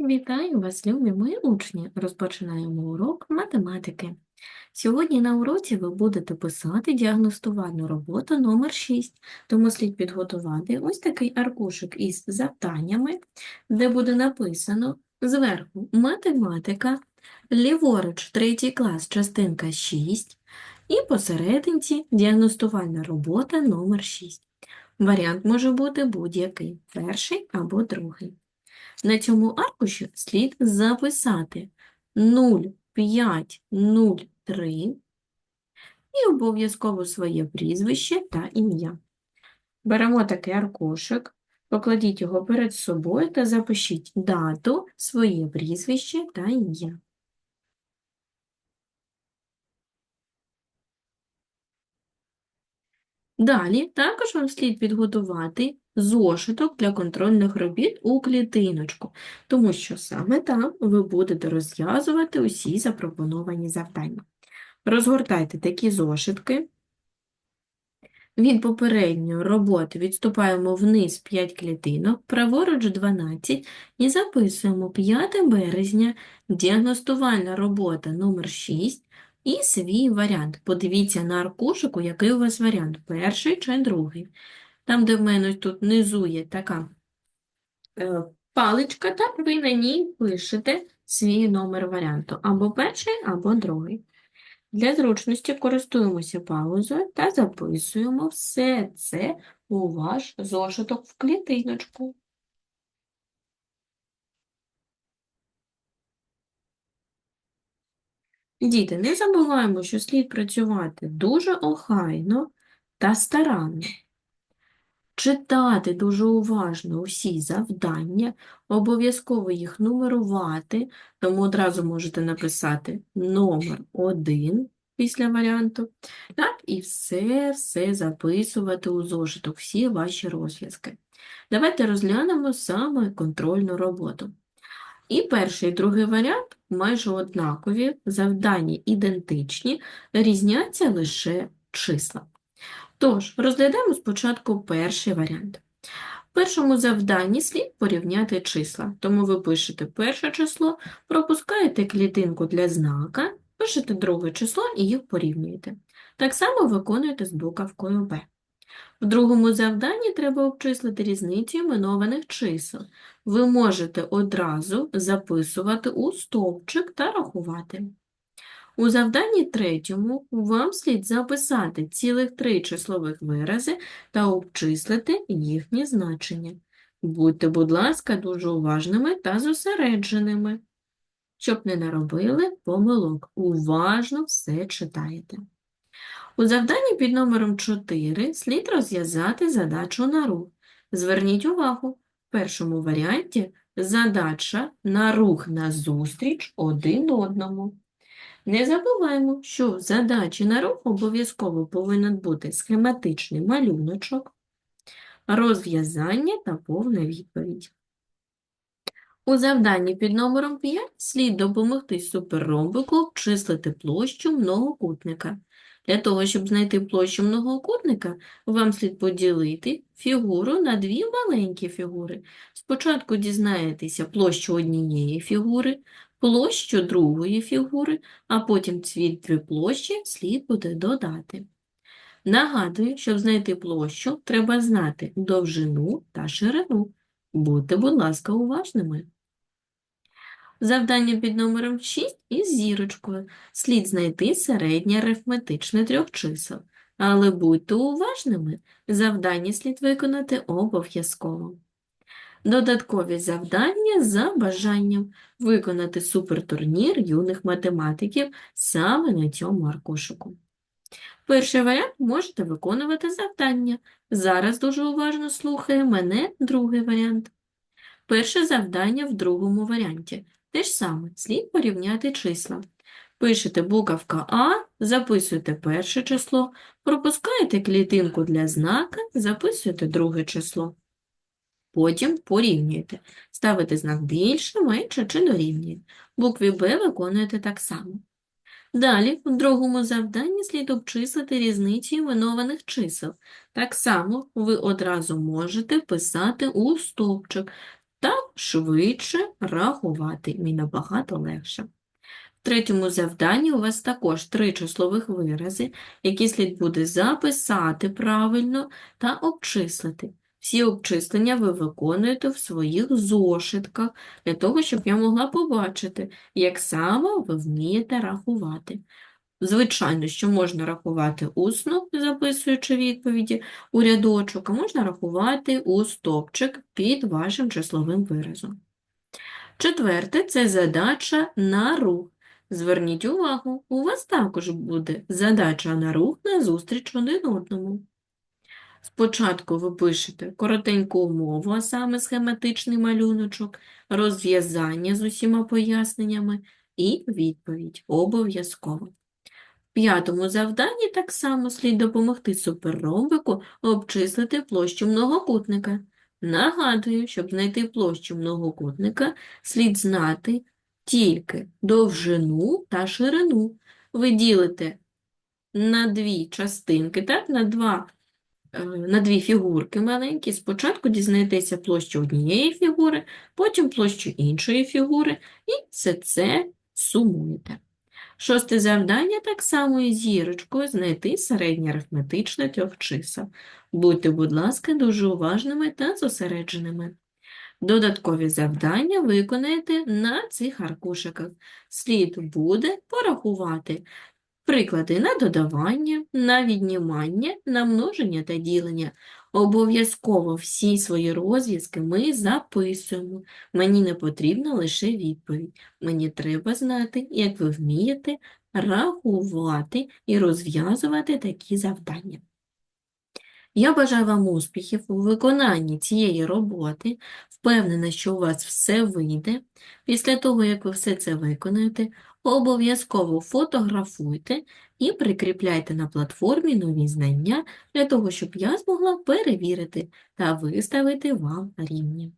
Вітаю вас, любі мої учні! Розпочинаємо урок математики. Сьогодні на уроці ви будете писати діагностувальну роботу номер 6, тому слід підготувати ось такий аркушик із завданнями, де буде написано зверху математика, ліворуч третій клас, частинка 6, і посерединці діагностувальна робота номер 6. Варіант може бути будь-який, перший або другий. На цьому аркуші слід записати 0503 і обов'язково своє прізвище та ім'я. Беремо такий аркушик, покладіть його перед собою та запишіть дату, своє прізвище та ім'я. Далі також вам слід підготувати зошиток для контрольних робіт у клітиночку, тому що саме там ви будете розв'язувати усі запропоновані завдання. Розгортайте такі зошитки. Від попередньої роботи відступаємо вниз 5 клітинок, праворуч 12 і записуємо 5 березня, діагностувальна робота номер 6 і свій варіант. Подивіться на аркушику, який у вас варіант, перший чи другий. Там, де в мене тут внизу є така е, паличка, так ви на ній пишете свій номер варіанту, або перший, або другий. Для зручності користуємося паузою та записуємо все це у ваш зошиток в клітиночку. Діти, не забуваємо, що слід працювати дуже охайно та старанно. Читати дуже уважно усі завдання, обов'язково їх нумерувати, тому одразу можете написати номер 1 після варіанту, так, і все-все записувати у зошиток, всі ваші розв'язки. Давайте розглянемо саме контрольну роботу. І перший, і другий варіант майже однакові, завдання ідентичні, різняться лише числа. Тож, розглядаємо спочатку перший варіант. В першому завданні слід порівняти числа, тому ви пишете перше число, пропускаєте клітинку для знака, пишете друге число і їх порівнюєте. Так само виконуєте з буковкою Б. В другому завданні треба обчислити різницю іменованих чисел. Ви можете одразу записувати у стовпчик та рахувати. У завданні третьому вам слід записати цілих три числових вирази та обчислити їхні значення. Будьте, будь ласка, дуже уважними та зосередженими, щоб не наробили помилок. Уважно все читаєте. У завданні під номером 4 слід розв'язати задачу на рух. Зверніть увагу, в першому варіанті задача на рух назустріч один одному. Не забуваємо, що в задачі на рух обов'язково повинен бути схематичний малюночок, розв'язання та повна відповідь. У завданні під номером 5 слід допомогти суперромбику обчислити площу многокутника. Для того, щоб знайти площу многокутника, вам слід поділити фігуру на дві маленькі фігури. Спочатку дізнаєтеся площу однієї фігури, площу другої фігури, а потім ці дві площі слід буде додати. Нагадую, щоб знайти площу, треба знати довжину та ширину. Будьте, будь ласка, уважними. Завдання під номером 6 із зірочкою. Слід знайти середнє арифметичне трьох чисел. Але будьте уважними, завдання слід виконати обов'язково. Додаткові завдання за бажанням виконати супертурнір юних математиків саме на цьому аркушику. Перший варіант можете виконувати завдання. Зараз дуже уважно слухає мене другий варіант. Перше завдання в другому варіанті. Те ж саме, слід порівняти числа. Пишете буковка А, записуєте перше число, пропускаєте клітинку для знака, записуєте друге число. Потім порівнюєте. Ставите знак більше, менше чи дорівнює. Букві Б виконуєте так само. Далі, в другому завданні слід обчислити різницю іменованих чисел. Так само ви одразу можете писати у стовпчик. Та швидше рахувати, і набагато легше. В третьому завданні у вас також три числових вирази, які слід буде записати правильно та обчислити. Всі обчислення ви виконуєте в своїх зошитках, для того, щоб я могла побачити, як саме ви вмієте рахувати. Звичайно, що можна рахувати усно, записуючи відповіді у рядочок, а можна рахувати у стопчик під вашим числовим виразом. Четверте – це задача на рух. Зверніть увагу, у вас також буде задача на рух на зустріч один одному. Спочатку ви пишете коротеньку умову, а саме схематичний малюночок, розв'язання з усіма поясненнями і відповідь обов'язково. П'ятому завданні так само слід допомогти суперромбику обчислити площу многокутника. Нагадую, щоб знайти площу многокутника, слід знати тільки довжину та ширину. Ви ділите на дві частинки, так, на два е, на дві фігурки маленькі. Спочатку дізнаєтеся площу однієї фігури, потім площу іншої фігури, і все це сумуєте. Шосте завдання так само із зірочкою знайти середнє арифметичне трьох чисел. Будьте, будь ласка, дуже уважними та зосередженими. Додаткові завдання виконаєте на цих аркушиках. Слід буде порахувати приклади на додавання, на віднімання, на множення та ділення. Обов'язково всі свої розв'язки ми записуємо. Мені не потрібна лише відповідь. Мені треба знати, як ви вмієте рахувати і розв'язувати такі завдання. Я бажаю вам успіхів у виконанні цієї роботи. Впевнена, що у вас все вийде. Після того, як ви все це виконаєте, обов'язково фотографуйте і прикріпляйте на платформі нові знання для того, щоб я змогла перевірити та виставити вам рівні.